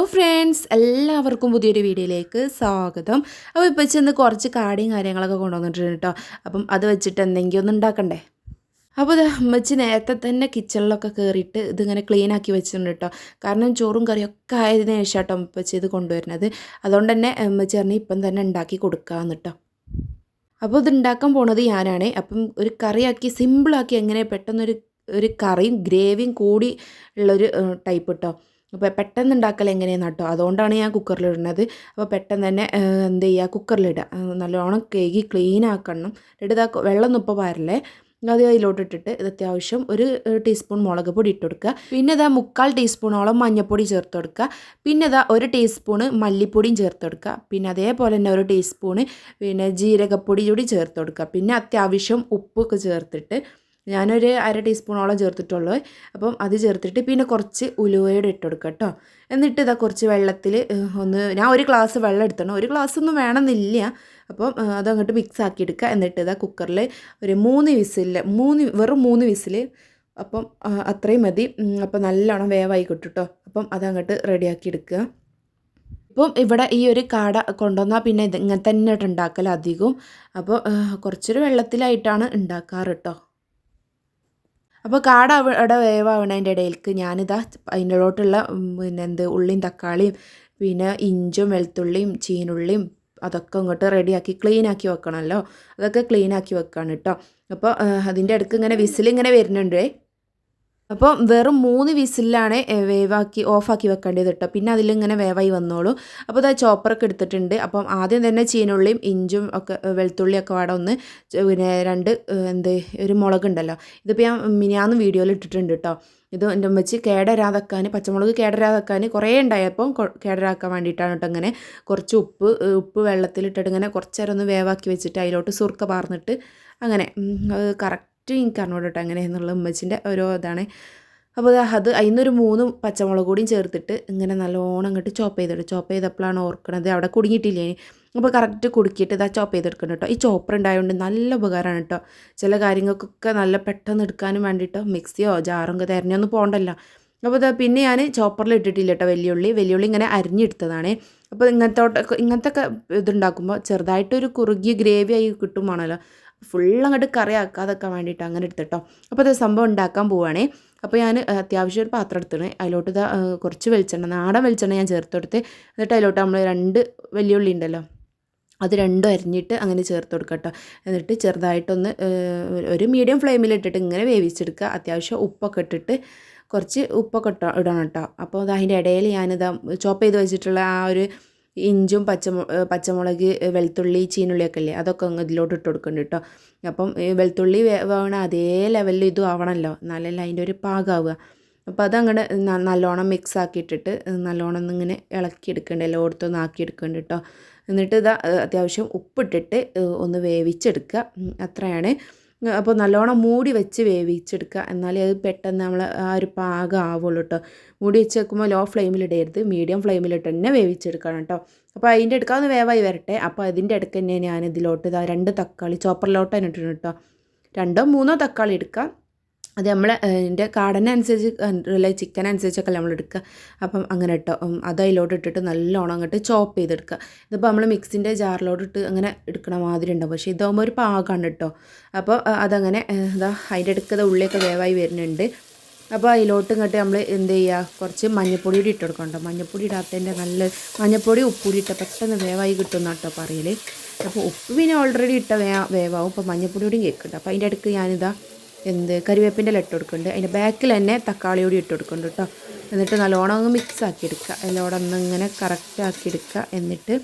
Hello friends എല്ലാവർക്കും പുതിയൊരു വീഡിയോയിലേക്ക് സ്വാഗതം. അപ്പോൾ ഇപ്പോൾ ചെന്ന് കുറച്ച് കാടിയും കാര്യങ്ങളൊക്കെ കൊണ്ടുവന്നിട്ടുണ്ട് കേട്ടോ. അപ്പം അത് വെച്ചിട്ട് എന്തെങ്കിലും ഒന്ന് ഉണ്ടാക്കണ്ടേ? അപ്പോൾ ഇത് അമ്മച്ചി നേരത്തെ തന്നെ കിച്ചണിലൊക്കെ കയറിയിട്ട് ഇതിങ്ങനെ ക്ലീൻ ആക്കി വെച്ചിട്ടുണ്ട് കേട്ടോ. കാരണം ചോറും കറിയൊക്കെ ആയതിനു ശേഷം കേട്ടോ അമ്മച്ചി ഇത് കൊണ്ടുവരുന്നത്. അതുകൊണ്ട് തന്നെ അമ്മച്ചി പറഞ്ഞ് ഇപ്പം തന്നെ ഉണ്ടാക്കി കൊടുക്കാമെന്ന് കേട്ടോ. അപ്പോൾ ഇത് ഉണ്ടാക്കാൻ പോണത് ഞാനാണ്. അപ്പം ഒരു കറിയാക്കി സിമ്പിളാക്കി എങ്ങനെ പെട്ടെന്നൊരു ഒരു കറിയും ഗ്രേവിയും കൂടി ഉള്ളൊരു ടൈപ്പ് കേട്ടോ. അപ്പോൾ പെട്ടെന്ന് ഉണ്ടാക്കൽ എങ്ങനെയാണെന്ന് കേട്ടോ. അതുകൊണ്ടാണ് ഞാൻ കുക്കറിലിടുന്നത്. അപ്പോൾ പെട്ടെന്ന് തന്നെ എന്ത് ചെയ്യുക കുക്കറിലിടുക. നല്ലോണം കേകി ക്ലീൻ ആക്കണം. എന്നിട്ട് ഇതാ വെള്ളം ഒന്നും ഇപ്പോൾ പാരില്ലേ അത് അതിലോട്ട് ഇട്ടിട്ട് ഇത് അത്യാവശ്യം ഒരു ടീസ്പൂൺ മുളക് പൊടി ഇട്ട് കൊടുക്കുക. പിന്നെ ഇതാ മുക്കാൽ ടീസ്പൂണോളം മഞ്ഞൾപ്പൊടി ചേർത്ത് കൊടുക്കുക. പിന്നെ ഇതാ ഒരു ടീസ്പൂണ് മല്ലിപ്പൊടിയും ചേർത്ത് കൊടുക്കുക. പിന്നെ അതേപോലെ തന്നെ ഒരു ടീസ്പൂണ് പിന്നെ ജീരകപ്പൊടി കൂടി ചേർത്ത് കൊടുക്കുക. പിന്നെ അത്യാവശ്യം ഉപ്പൊക്കെ ചേർത്തിട്ട് ഞാനൊരു അര ടീസ്പൂണോളം ചേർത്തിട്ടുള്ളൂ. അപ്പം അത് ചേർത്തിട്ട് പിന്നെ കുറച്ച് ഉലുവയുടെ ഇട്ട് കൊടുക്കുക കേട്ടോ എന്നിട്ട് ഇതാ കുറച്ച് വെള്ളത്തിൽ ഒന്ന് ഞാൻ ഒരു ഗ്ലാസ് വെള്ളം എടുത്തണം. ഒരു ഗ്ലാസ് ഒന്നും വേണമെന്നില്ല. അപ്പം അതങ്ങോട്ട് മിക്സ് ആക്കി എടുക്കുക. എന്നിട്ട് ഇതാ കുക്കറിൽ ഒരു മൂന്ന് വിസിൽ മൂന്ന് വെറും മൂന്ന് വിസിൽ അപ്പം അത്രയും മതി. അപ്പം നല്ലോണം വേവായി കിട്ടും കേട്ടോ അപ്പം അതങ്ങോട്ട് റെഡിയാക്കി എടുക്കുക. ഇപ്പം ഇവിടെ ഈ ഒരു കാട കൊണ്ടുവന്നാൽ പിന്നെ ഇത് ഇങ്ങനെ തന്നെ ഉണ്ടാക്കൽ അപ്പോൾ കുറച്ചൊരു വെള്ളത്തിലായിട്ടാണ് ഉണ്ടാക്കാറ് കേട്ടോ അപ്പോൾ കാട അവിടെ വേവാവണതിന്റെ ഇടയിലേക്ക് ഞാനിതാ അതിന്റെടോട്ടുള്ള പിന്നെ എന്ത് ഉള്ളിയും തക്കാളിയും പിന്നെ ഇഞ്ചും വെളുത്തുള്ളിയും ചീനുള്ളിയും അതൊക്കെ ഇങ്ങോട്ട് റെഡിയാക്കി ക്ലീനാക്കി വെക്കണമല്ലോ അതൊക്കെ ക്ലീനാക്കി വെക്കാണ് കേട്ടോ അപ്പോൾ അതിന്റെ ഇടയ്ക്ക് ഇങ്ങനെ വിസിലിങ്ങനെ വരുന്നുണ്ടേ? അപ്പോൾ വെറും മൂന്ന് വിസിലാണ് വേവാക്കി ഓഫാക്കി വെക്കേണ്ടത് കേട്ടോ. പിന്നെ അതിലിങ്ങനെ വേവായി വന്നോളൂ. അപ്പോൾ ഇതാ ചോപ്പറൊക്കെ എടുത്തിട്ടുണ്ട്. അപ്പം ആദ്യം തന്നെ ചീനുള്ളിയും ഇഞ്ചും ഒക്കെ വെളുത്തുള്ളിയൊക്കെ വാട ഒന്ന് പിന്നെ രണ്ട് എന്ത് ഒരു മുളകുണ്ടല്ലോ. ഇതിപ്പോൾ ഞാൻ മിനിയാന്ന് വീഡിയോയിൽ ഇട്ടിട്ടുണ്ട് കേട്ടോ. ഇത് എന്റെ ഉമ്മച്ചി കേടരാതാക്കാൻ പച്ചമുളക് കേടരാതാക്കാൻ കുറേ ഉണ്ടായപ്പോൾ കേടരാക്കാൻ വേണ്ടിയിട്ടാണ് കേട്ടോ ഇങ്ങനെ കുറച്ച് ഉപ്പ് ഉപ്പ് വെള്ളത്തിലിട്ടിട്ട് ഇങ്ങനെ കുറച്ചേരം ഒന്ന് വേവാക്കി വെച്ചിട്ട് അതിലോട്ട് സുർക്ക പാർന്നിട്ട് അങ്ങനെ കറക്റ്റ് എനിക്ക് അറിഞ്ഞോട് കേട്ടോ എന്നുള്ള ഉമ്മച്ചിന്റെ ഓരോ ഇതാണ്. അപ്പോൾ അത് അതിനൊരു മൂന്ന് പച്ചമുളക് കൂടിയും ചേർത്തിട്ട് ഇങ്ങനെ നല്ലോണം അങ്ങോട്ട് ചോപ്പ് ചെയ്തിട്ട് ചോപ്പ് ചെയ്തപ്പോഴാണ് ഓർക്കണത് അവിടെ കുടുങ്ങിയിട്ടില്ലേ അപ്പോൾ കറക്റ്റ് കുടുക്കിയിട്ട് ഇതാ ചോപ്പ് ചെയ്തെടുക്കണം കേട്ടോ. ഈ ചോപ്പർ ഉണ്ടായതുകൊണ്ട് നല്ല ഉപകാരമാണ് കേട്ടോ. ചില കാര്യങ്ങൾക്കൊക്കെ നല്ല പെട്ടെന്ന് എടുക്കാനും വേണ്ടിയിട്ടോ മിക്സിയോ ജാറും ഒക്കെ തിരഞ്ഞൊന്നും പോകണ്ടല്ലോ. അപ്പോൾ ഇതാ പിന്നെ ഞാൻ ചോപ്പറിൽ ഇട്ടിട്ടില്ല കേട്ടോ വലിയുള്ളി. വലിയുള്ളി ഇങ്ങനെ അരിഞ്ഞെടുത്തതാണ്. അപ്പോൾ ഇങ്ങനത്തോട്ടൊക്കെ ഇങ്ങനത്തെ ഒക്കെ ഇതുണ്ടാക്കുമ്പോൾ ചെറുതായിട്ടൊരു കുറുകിയ ഗ്രേവി ആയി കിട്ടുമാണല്ലോ ഫുൾ അങ്ങോട്ട് കറി ആക്കാതൊക്കെ വേണ്ടിയിട്ട് അങ്ങനെ എടുത്തിട്ടോ. അപ്പോൾ അത് സംഭവം ഉണ്ടാക്കാൻ പോവുകയാണേ അപ്പോൾ ഞാൻ അത്യാവശ്യം ഒരു പാത്രം എടുത്തിട്ട് അതിലോട്ട് കുറച്ച് വെളിച്ചെണ്ണ നാടൻ വെളിച്ചെണ്ണ ഞാൻ ചേർത്ത് കൊടുത്ത് എന്നിട്ട് അതിലോട്ട് നമ്മൾ രണ്ട് വലിയുള്ളി ഉണ്ടല്ലോ അത് രണ്ടും അരിഞ്ഞിട്ട് അങ്ങനെ ചേർത്ത് കൊടുക്കട്ടോ കേട്ടോ എന്നിട്ട് ചെറുതായിട്ടൊന്ന് ഒരു മീഡിയം ഫ്ലെയിമിൽ ഇട്ടിട്ട് ഇങ്ങനെ വേവിച്ചെടുക്കുക അത്യാവശ്യം ഉപ്പൊക്കെ ഇട്ടിട്ട് കുറച്ച് ഉപ്പൊക്കെ ഇട്ടോ ഇടണം കേട്ടോ അപ്പോൾ അത് അതിന്റെ ഇടയിൽ ഞാനിതാ ചോപ്പ് ചെയ്ത് വെച്ചിട്ടുള്ള ആ ഒരു ഇഞ്ചും പച്ചമു പച്ചമുളക് വെളുത്തുള്ളി ചീനുള്ളിയൊക്കെ ഇല്ലേ അതൊക്കെ അങ്ങ് ഇതിലോട്ട് ഇട്ട് കൊടുക്കുന്നുണ്ട് കേട്ടോ അപ്പം വെളുത്തുള്ളി വേവണ അതേ ലെവലിൽ ഇതും ആവണമല്ലോ എന്നാലല്ലേ അതിന്റെ ഒരു പാകാവുക. അപ്പോൾ അതങ്ങോട്ട് നല്ലോണം മിക്സ് ആക്കിയിട്ടിട്ട് നല്ലോണം ഒന്നിങ്ങനെ ഇളക്കിയെടുക്കേണ്ട. എല്ലായിടത്തും ആക്കിയെടുക്കേണ്ട കേട്ടോ എന്നിട്ട് ഇതാ അത്യാവശ്യം ഉപ്പിട്ടിട്ട് ഒന്ന് വേവിച്ചെടുക്കുക. അത്രയാണ്. അപ്പോൾ നല്ലോണം മൂടി വെച്ച് വേവിച്ചെടുക്കുക. എന്നാലേ അത് പെട്ടെന്ന് നമ്മൾ ആ ഒരു പാകം ആവുള്ളൂ കേട്ടോ മൂടി വെച്ച് വെക്കുമ്പോൾ ലോ ഫ്ലെയിമിലിടരുത് മീഡിയം ഫ്ലെയിമിലിട്ട് തന്നെ വേവിച്ചെടുക്കണം കേട്ടോ അപ്പോൾ അതിന്റെ അടുക്കാന്ന് വേവായി വരട്ടെ. അപ്പോൾ അതിന്റെ ഇടയ്ക്ക് തന്നെ ഞാൻ ഇതിലോട്ട് ഇതാ രണ്ട് തക്കാളി ചോപ്പറിലോട്ട് തന്നെ ഇട്ടിട്ടുണ്ട് കേട്ടോ രണ്ടോ മൂന്നോ തക്കാളി എടുക്കാം. അത് നമ്മൾ എന്റെ കാടനനുസരിച്ച് അല്ല ചിക്കൻ അനുസരിച്ചൊക്കെ നമ്മൾ എടുക്കുക അപ്പം അങ്ങനെ ഇട്ടോ അത് അതിലോട്ട് ഇട്ടിട്ട് നല്ലോണം അങ്ങോട്ട് ചോപ്പ് ചെയ്തെടുക്കുക ഇതിപ്പോൾ നമ്മൾ മിക്സിന്റെ ജാറിലോട്ട് ഇട്ട് അങ്ങനെ എടുക്കണ മാതിരി ഉണ്ടാവും. പക്ഷേ ഇതാകുമ്പോൾ ഒരു പാകമാണ് കേട്ടോ അപ്പോൾ അതങ്ങനെ എന്താ അതിന്റെ അടുക്കത് ഉള്ളിയൊക്കെ വേവായി വരുന്നുണ്ട്. അപ്പോൾ അതിലോട്ട് ഇങ്ങോട്ട് നമ്മൾ എന്ത് ചെയ്യുക കുറച്ച് മഞ്ഞപ്പൊടി കൂടി ഇട്ട് കൊടുക്കണം കേട്ടോ മഞ്ഞപ്പൊടി ഇടാത്തതിന്റെ നല്ല മഞ്ഞപ്പൊടി ഉപ്പൂടി ഇട്ട പെട്ടെന്ന് വേവായി കിട്ടുന്ന കേട്ടോ പറയൽ അപ്പോൾ ഉപ്പ് പിന്നെ ഓൾറെഡി ഇട്ട വേ വേവാവും. അപ്പോൾ മഞ്ഞപ്പൊടി കൂടി കേൾക്കുന്നുണ്ട് അപ്പോൾ അതിന്റെ അടുക്ക് ഞാനിതാ എന്ത് കരിവേപ്പിന്റെ ഇല ഇട്ട് കൊടുക്കുന്നുണ്ട്. അതിന്റെ ബാക്കിൽ തന്നെ തക്കാളി കൂടി ഇട്ട് കൊടുക്കുന്നുണ്ട് കേട്ടോ. എന്നിട്ട് നല്ലോണം അങ്ങ് മിക്സ് ആക്കി എടുക്കുക. എല്ലോടെ ഒന്ന് ഇങ്ങനെ കറക്റ്റ് ആക്കി എടുക്കുക. എന്നിട്ട്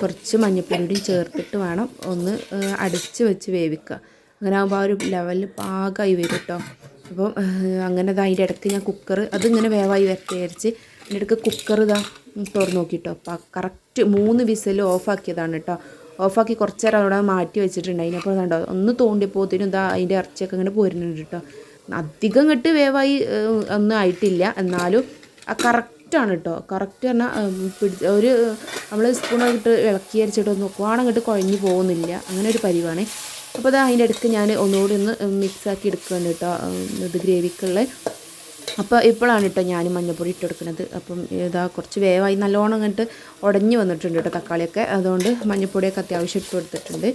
കുറച്ച് മഞ്ഞപ്പൊടിയും ചേർത്തിട്ട് വേണം ഒന്ന് അടിച്ച് വെച്ച് വേവിക്കുക. അങ്ങനെ ആകുമ്പോൾ ആ ഒരു ലെവലിൽ പാകമായി വരും കേട്ടോ. അപ്പം അങ്ങനെ അതിന്റെ ഇടയ്ക്ക് ഞാൻ കുക്കർ അതിങ്ങനെ വേവായി വരട്ടെ വിചാരിച്ച് അതിന്റെ ഇടയ്ക്ക് കുക്കർ ഇതാ തുറന്ന് നോക്കിയിട്ടോ അപ്പം കറക്റ്റ് മൂന്ന് വിസിൽ ഓഫാക്കിയതാണ് കേട്ടോ. ഓഫാക്കി കുറച്ച് നേരം അവിടെ മാറ്റി വെച്ചിട്ടുണ്ട് അതിനപ്പോൾ കണ്ടോ ഒന്ന് തോണ്ടിപ്പോത്തിനും ഇതാ അതിന്റെ ഇറച്ചിയൊക്കെ ഇങ്ങനെ പോരുന്നുണ്ട് കേട്ടോ അധികം ഇങ്ങോട്ട് വേവായി ഒന്നും ആയിട്ടില്ല. എന്നാലും ആ കറക്റ്റാണ് കേട്ടോ കറക്റ്റ് പറഞ്ഞാൽ പിടിച്ച് ഒരു നമ്മൾ സ്പൂണൊക്കെ ഇട്ട് ഇളക്കി അരിച്ചിട്ട് നോക്കുവാണെങ്കിൽ അങ്ങോട്ട് കുഴഞ്ഞു പോകുന്നില്ല. അങ്ങനെ ഒരു പരിവാണ്. അപ്പോൾ അത് അതിന്റെ ഇടയ്ക്ക് ഞാൻ ഒന്നുകൂടി ഒന്ന് മിക്സാക്കി എടുക്കുകയാണ് കേട്ടോ ഇത് ഗ്രേവിക്കുള്ള അപ്പോൾ ഇപ്പോഴാണ് കേട്ടോ ഞാൻ മഞ്ഞപ്പൊടി ഇട്ടെടുക്കുന്നത് അപ്പം ഇതാ കുറച്ച് വേവായി നല്ലോണം അങ്ങോട്ട് ഉടഞ്ഞു വന്നിട്ടുണ്ട് കേട്ടോ തക്കാളിയൊക്കെ. അതുകൊണ്ട് മഞ്ഞപ്പൊടിയൊക്കെ അത്യാവശ്യം ഇട്ട് കൊടുത്തിട്ടുണ്ട്.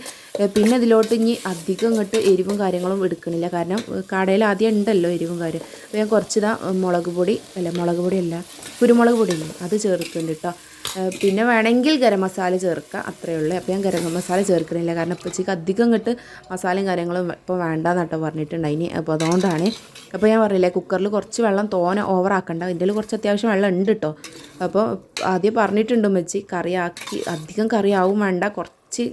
പിന്നെ ഇതിലോട്ട് ഇനി അധികം ഇങ്ങോട്ട് എരിവും കാര്യങ്ങളും എടുക്കണില്ല. കാരണം കടയിൽ ആദ്യം ഉണ്ടല്ലോ എരിവും കാര്യം. അപ്പോൾ ഞാൻ കുറച്ച് ഇതാ മുളക് പൊടി അല്ല മുളക് പൊടിയല്ല കുരുമുളക് പൊടിയില്ലേ അത് ചേർക്കുന്നുണ്ട് കേട്ടോ പിന്നെ വേണമെങ്കിൽ ഗരം മസാല ചേർക്കുക അത്രയേ ഉള്ളൂ. അപ്പോൾ ഞാൻ ഗരം മസാല ചേർക്കുന്നില്ല കാരണം ഇപ്പച്ചിക്ക് അധികം ഇങ്ങോട്ട് മസാലയും കാര്യങ്ങളും ഇപ്പോൾ വേണ്ടെന്നാട്ടോ പറഞ്ഞിട്ടുണ്ടായിനി. അപ്പോൾ അതുകൊണ്ടാണ്. അപ്പോൾ ഞാൻ പറഞ്ഞില്ലേ കുക്കറിൽ കുറച്ച് വെള്ളം തോനെ ഓവറാക്കണ്ട. ഇതിൽ കുറച്ച് അത്യാവശ്യം വെള്ളം ഉണ്ട് കേട്ടോ അപ്പോൾ ആദ്യം പറഞ്ഞിട്ടുണ്ട് ഉമ്മച്ചി കറി ആക്കി അധികം കറി ആവും വേണ്ട കുറച്ച്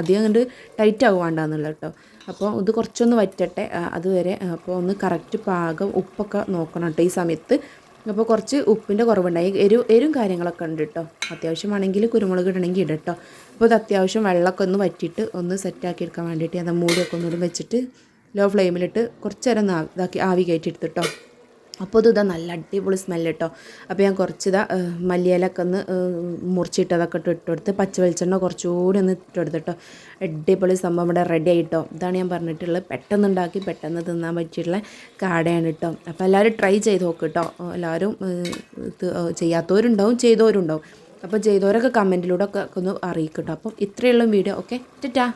അധികം കണ്ട് ടൈറ്റ് ആവും വേണ്ട എന്നുള്ളത് കേട്ടോ അപ്പോൾ ഇത് കുറച്ചൊന്ന് വറ്റട്ടെ. അതുവരെ അപ്പോൾ ഒന്ന് കറക്റ്റ് പാകം ഉപ്പൊക്കെ നോക്കണം കേട്ടോ ഈ സമയത്ത്. അപ്പോൾ കുറച്ച് ഉപ്പിന്റെ കുറവുണ്ടായി. എരു എരും കാര്യങ്ങളൊക്കെ ഉണ്ട് കേട്ടോ അത്യാവശ്യമാണെങ്കിൽ കുരുമുളക് ഇടണമെങ്കിൽ ഇടട്ടോ അപ്പോൾ ഇത് അത്യാവശ്യം വെള്ളമൊക്കെ ഒന്ന് വറ്റിയിട്ട് ഒന്ന് സെറ്റാക്കി എടുക്കാൻ വേണ്ടിയിട്ട് അത് മൂടിയൊക്കെ ഒന്നുകൂടി വെച്ചിട്ട് ലോ ഫ്ലെയിമിലിട്ട് കുറച്ച് നേരം ഇതാക്കി ആവി കയറ്റി എടുത്തിട്ടോ അപ്പോൾ ഇത് ഇതാ നല്ല അടിപൊളി സ്മെല്ല് കേട്ടോ അപ്പോൾ ഞാൻ കുറച്ച് ഇതാ മല്ലിയിലൊക്കെ ഒന്ന് മുറിച്ചിട്ടതൊക്കെ ഇട്ട് ഇട്ടുകൊടുത്ത് പച്ച വെളിച്ചെണ്ണ കുറച്ചുകൂടി ഒന്ന് ഇട്ടുകൊടുത്ത് കേട്ടോ അടിപൊളി സംഭവം ഇവിടെ റെഡി ആയിട്ടോ. ഇതാണ് ഞാൻ പറഞ്ഞിട്ടുള്ളത്. പെട്ടെന്ന് ഉണ്ടാക്കി പെട്ടെന്ന് തിന്നാൻ പറ്റിയിട്ടുള്ള കാടയാണ് കേട്ടോ അപ്പോൾ എല്ലാവരും ട്രൈ ചെയ്ത് നോക്ക് കേട്ടോ എല്ലാവരും ചെയ്യാത്തവരുണ്ടാവും ചെയ്തവരുണ്ടാവും. അപ്പോൾ ചെയ്തവരൊക്കെ കമന്റിലൂടെ ഒക്കെ ഒന്ന് അറിയിക്കട്ടോ. അപ്പം ഇത്രയുള്ള വീഡിയോ ഓക്കെ ടാ